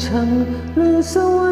成了色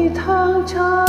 你汤茶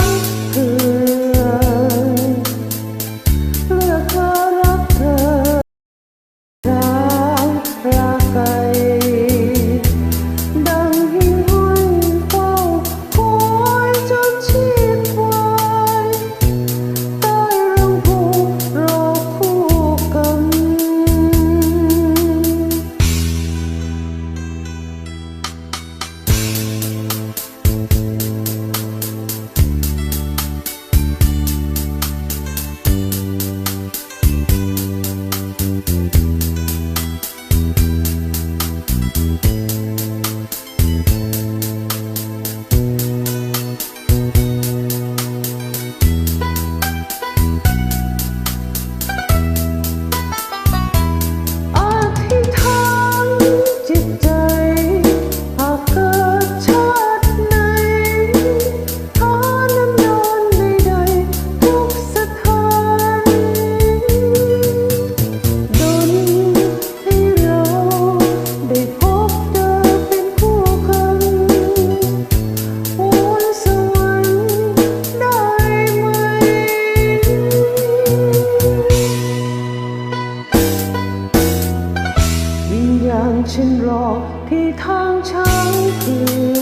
ฉันรอที่ทางช้างคือ